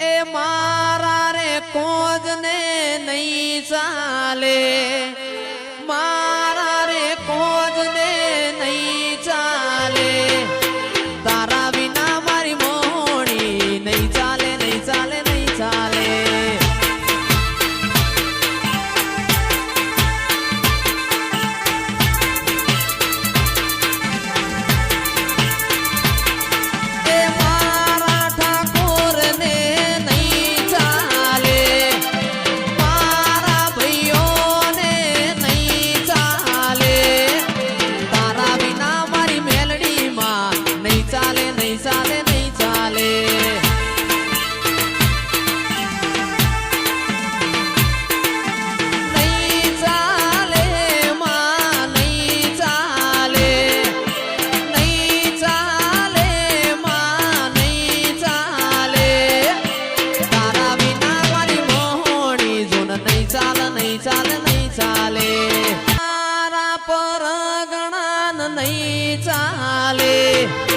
એ મારા રે કોજ ને નહીં ચાલે. મારા રે કોજ ને চলে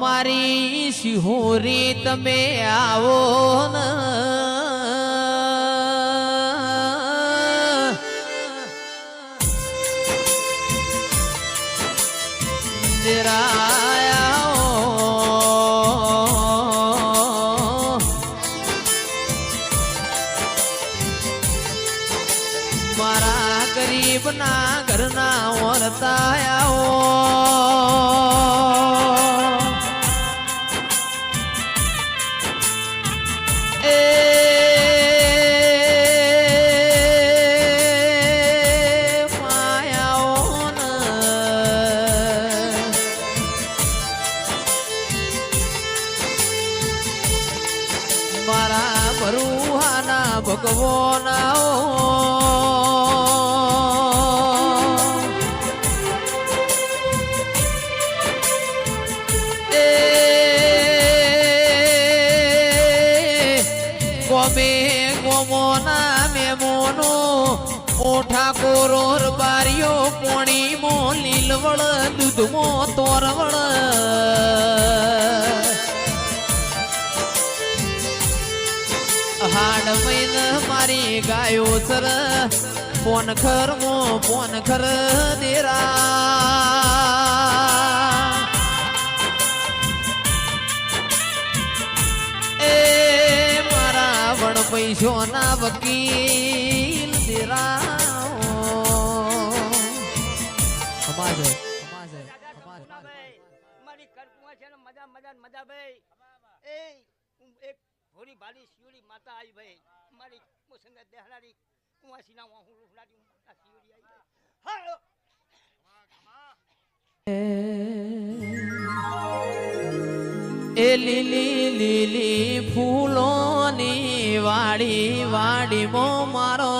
મારી સિંહોરી તમે આવો ને. મારા ગરીબના ઘરના ઓરતા આવો ભોગવો ના એ ગમે ગમો ના મેમોનો મોઠા કોરોર બારીઓ પોણીમો લીલવળ દૂધમો તોરવળ. હાડ મૈન મારી ગાયો સર. પોન ખર મો પોન ખર દેરા એ મારા વણ પૈસો ના વકીલ દેરા મજા મજા મજા, ભાઈ. હું એક ભોરી ભાલી શિવડી માતા આવી ભાઈ. મારી મોસંગ દેહડારી કુવાસી ના હું રૂફડારી માતા શિવડી આવી એ લીલી લીલી ફૂલોની વાડી, વાડીમાં મારો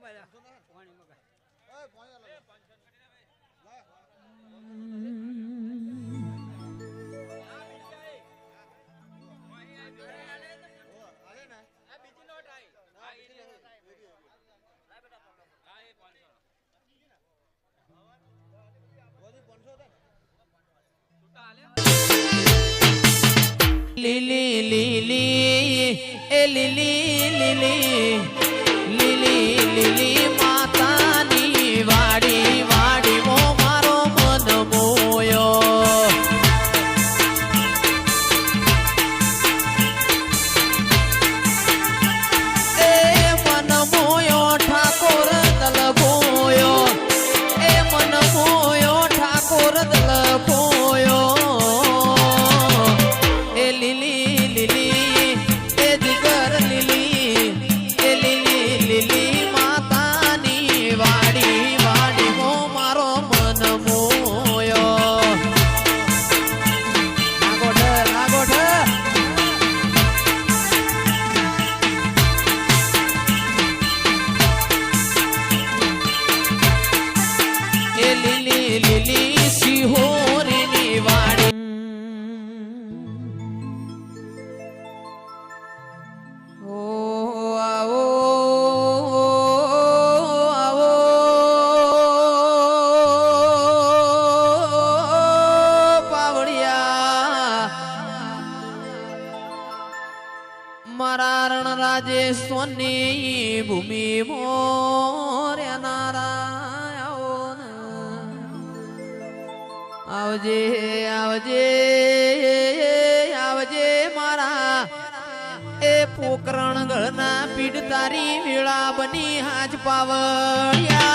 મજા પાણી લીલી લીલી એ લીલી લીલી. મારા સોની ભૂમિ મોરે નારાયણ. આવજે આવજે આવજે મારા. એ પોકરણ ગળના પીડ તારી વેળા બની હાજ પાવડિયા.